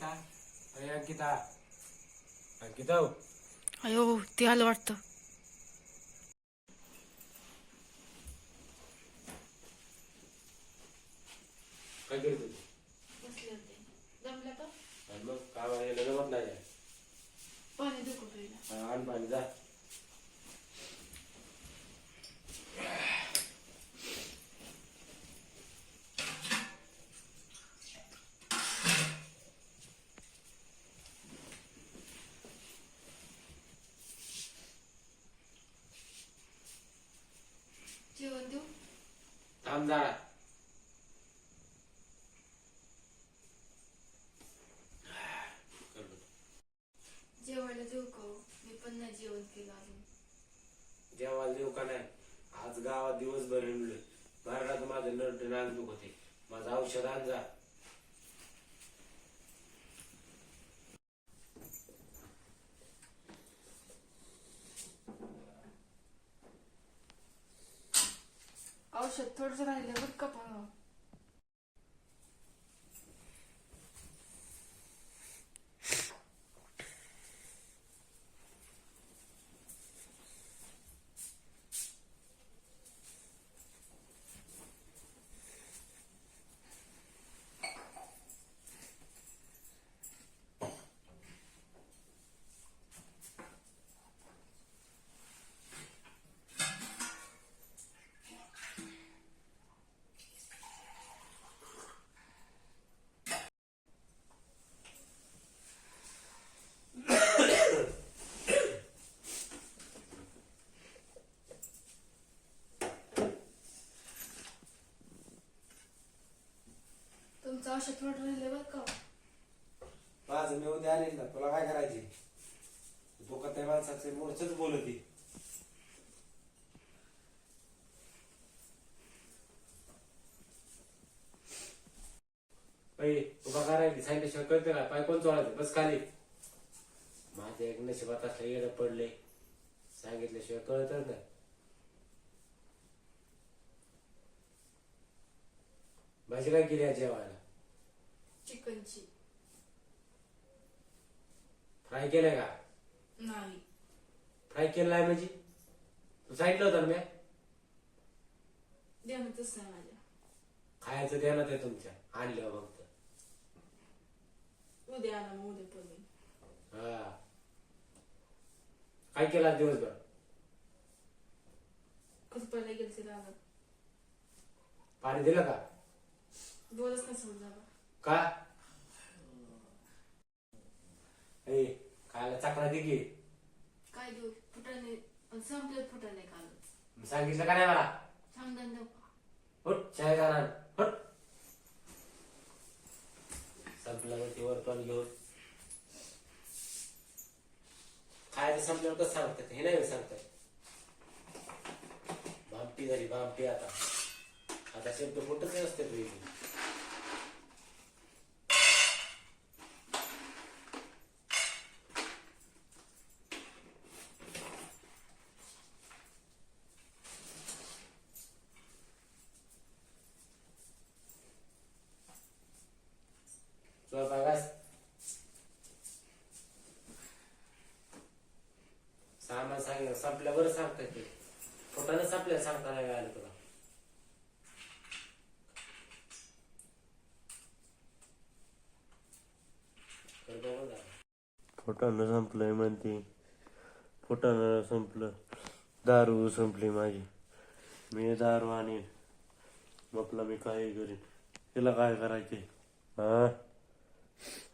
अंकिता? अरे अंकिता. अंकिता हो. अयो ते आलं वाटतं. काय करतो तू? बसले होते जमलं का आणि मग काम यायला जमत नाही आहे. पाणी देऊ का प्यायला? हा, आण पाणी जा जेवण देऊ जरा जेवायला देऊ का हो? मी पण नाही जेवण केलं अजून. जेवायला देऊ का नाही? आज गावात दिवसभर हिंडलोय बारडात माझं नट नाक दुखते माझं औषध आण जा औषध थोडंसं राहिलं बरं का पण तुमचं औषध थोडं राहिलं बरं का? माझं मी उद्या आले ना तुला काय करायचे? तू का त्या माणसाचे मोर्चच बोलती. बाई तुका करायची सांगितल्याशिवाय कळतं का? पाय कोण चोळायचं? बस खाली. माझ्या एक नशिबात असलं येडं पडले सांगितल्याशिवाय कळतच नाही. भाजी काय केली आज जेवायला. चिकनची. फ्राय केलंय का? नाही. फ्राय केलं आहे म्हणजे तू सांगितलं होतं ना मी. ध्यानातच नाही माझ्या. खायचं ध्यानात आहे तुमच्या. आणलं फक्त उद्या आणा मग उद्या पण. हा. काय केलं आज दिवसभर? कसं पहिला गेलं ते राहणार पाणी दिलं का? बोलच नाही समजा बा. का? ए खायला चाकणा दे की. काय देऊ? फुटाने संपले फुटाने कालच. सांगितलं का नाही मला? देऊ का? हुट जाणार. हुट संपल्यावरती वरतून घेऊन. खायचं संपल्यावर कसं सांगतात? हे नाही सांगतात. भामटी झाली भामटी आता. आता शब्द फुटत नसते तुझी. सामान सांग संपल्या बरं सांगतात ते. पोटानं संपल्या सांगता नाही आलं तुला. कर संपलंय म्हणते. पोटानं संपलं. दारू संपली माझी. मी दारू आणीन. म्हटलं मी काही करीन? तिला काय करायचे हा?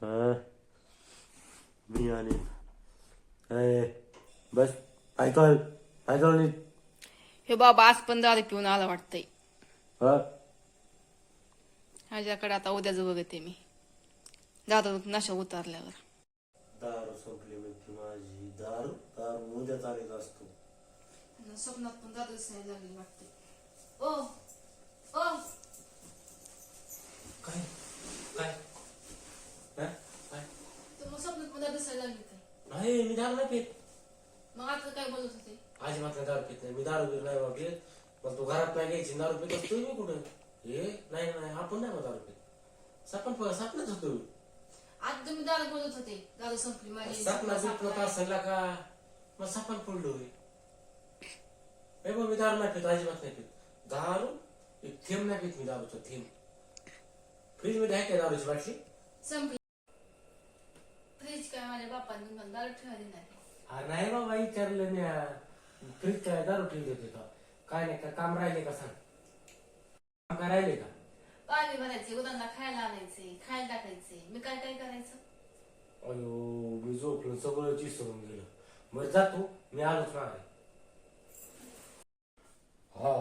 हा? मी आणीन. बस. ऐकल ऐकल नीट हे बाबा आज पण दारू पिऊन आला वाटतंय. हा? माझ्याकडे आता उद्याच बघते मी. जातो नशा उतारल्यावर. दारू संपली म्हणते माझी. दारू? दारू उद्या चालत असतो. स्वप्नात पण दारू दिसायला लागली वाटते ओ ओ. काय? काय? हा? काय? स्वप्नात पण दारू लागली काय नाही मी दारू नाही. पित काय बोलत होते? मात्र दारू पित नाही. मी दारू पित नाही बाबा पण तू घरात नाही घ्यायची दारू पित असतो मी कुठं? हे नाही नाही आपण नाही मग दारू पित. सपन सपनच होतो. आज तुम्ही दारू बोलत होते. दारू संपली माझी. सपना बिपना असेल का? मग सपन पडलोय ए बा, मी दारू नाही पित अजिबात नाही पित. दारू एक थेंब नाही पित मी दारूचा थेंब. फ्रीजमध्ये आहे का दारूची बाटली? संपली. फ्रीज काय माझ्या बापांनी मला दारू ठेवायला नाही. हा नाही बाबा विचारलं मी फ्रीज काय दारू ठेवली होती का काय नाही का काम राहिले का सांग? काम काय राहिले का? पाणी भरायचे उदांना खायला आणायचे खायला टाकायचे. मी काय काय करायचं? अयो मी झोपलो सगळं विसरून गेलं. बरं जातो मी आलोच मागे हा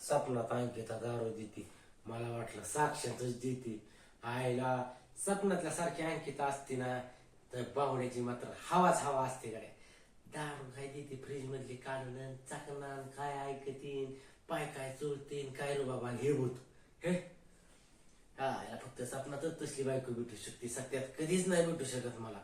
सपनात अंकिता दारू देते. मला वाटलं साक्षातच देते. आईला सपनातल्या सारखी अंकिता असते ना. तर बावड्याची मात्र हवाच हवा असते गाड्या. दारू काय देते फ्रीज मधली काढून चाकणार काय ऐकतीन पाय काय चोरतीन काय रो बाबा हे होत. हे? हा याला फक्त सपनातच तसली बायको भेटू शकते. सत्यात कधीच नाही भेटू शकत मला.